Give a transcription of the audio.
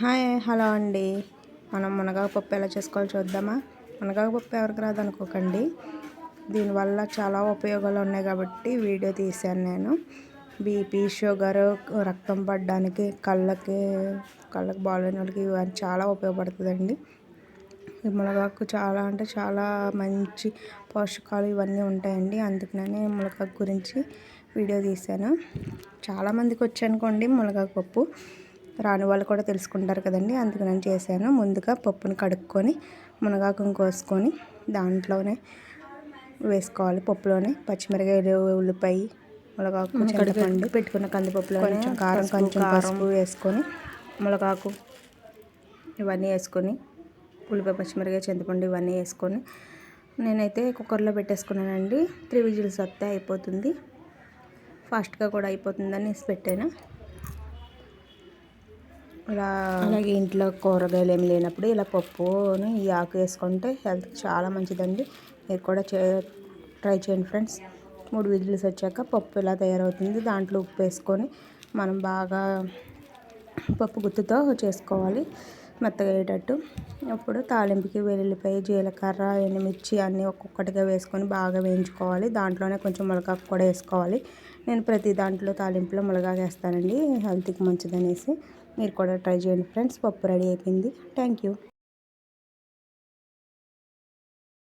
Hi hello అండి. మనం మునగాకపప్పు ఎలా చేసుకోవాలో చూద్దామా? మునగాకు ఎవరికి రాదనుకోకండి దీనివల్ల చాలా ఉపయోగాలు ఉన్నాయి కాబట్టి వీడియో తీశాను నేను. బీపీ షుగర్ రక్తం పడడానికి కళ్ళకి కళ్ళకి బాగాలేని వాళ్ళకి ఇవన్నీ చాలా ఉపయోగపడుతుందండి. ఈ మునగాకు చాలా అంటే చాలా మంచి పోషకాలు ఇవన్నీ ఉంటాయండి. అందుకనే మునగాకు గురించి వీడియో తీశాను. చాలామందికి వచ్చనుకోండి మునగాకు పప్పు. రాని వాళ్ళు కూడా తెలుసుకుంటారు కదండి. అందుకు నేను చేశాను. ముందుగా పప్పుని కడుక్కొని మునగాకును కోసుకొని దాంట్లోనే వేసుకోవాలి పప్పులోనే. పచ్చిమిరకాయలు ఉల్లిపాయ మునగాకు చింతపండు పెట్టుకున్న కందిపప్పులో కొంచెం కారం కొంచెం పసుపు వేసుకొని మునగాకు ఇవన్నీ వేసుకొని ఉల్లిపాయ పచ్చిమిరకాయ చింతపండు ఇవన్నీ వేసుకొని నేనైతే కుక్కర్లో పెట్టేసుకున్నానండి. త్రీ విజిల్స్ వస్తే అయిపోతుంది. ఫాస్ట్గా కూడా అయిపోతుందని పెట్టాను. ఇలా అలాగే ఇంట్లో కూరగాయలు ఏమి లేనప్పుడు ఇలా పప్పుని ఈ ఆకు వేసుకుంటే హెల్త్ చాలా మంచిదండి. మీరు కూడా చే ట్రై చేయండి ఫ్రెండ్స్. మూడు విజిల్స్ వచ్చాక పప్పు ఇలా తయారవుతుంది. దాంట్లో ఉప్పు వేసుకొని మనం బాగా పప్పు గుత్తుతో చేసుకోవాలి మెత్తగా అయ్యేటట్టు. అప్పుడు తాలింపుకి వెల్లుల్లిపాయ జీలకర్ర ఎండుమిర్చి అన్నీ ఒక్కొక్కటిగా వేసుకొని బాగా వేయించుకోవాలి. దాంట్లోనే కొంచెం ములగాకు కూడా వేసుకోవాలి. నేను ప్రతి దాంట్లో తాలింపులో ములగాకు వేస్తానండి. హెల్త్కి మంచిదనేసి మీరు కూడా ట్రై చేయండి ఫ్రెండ్స్. పప్పు రెడీ అయిపోయింది. Thank you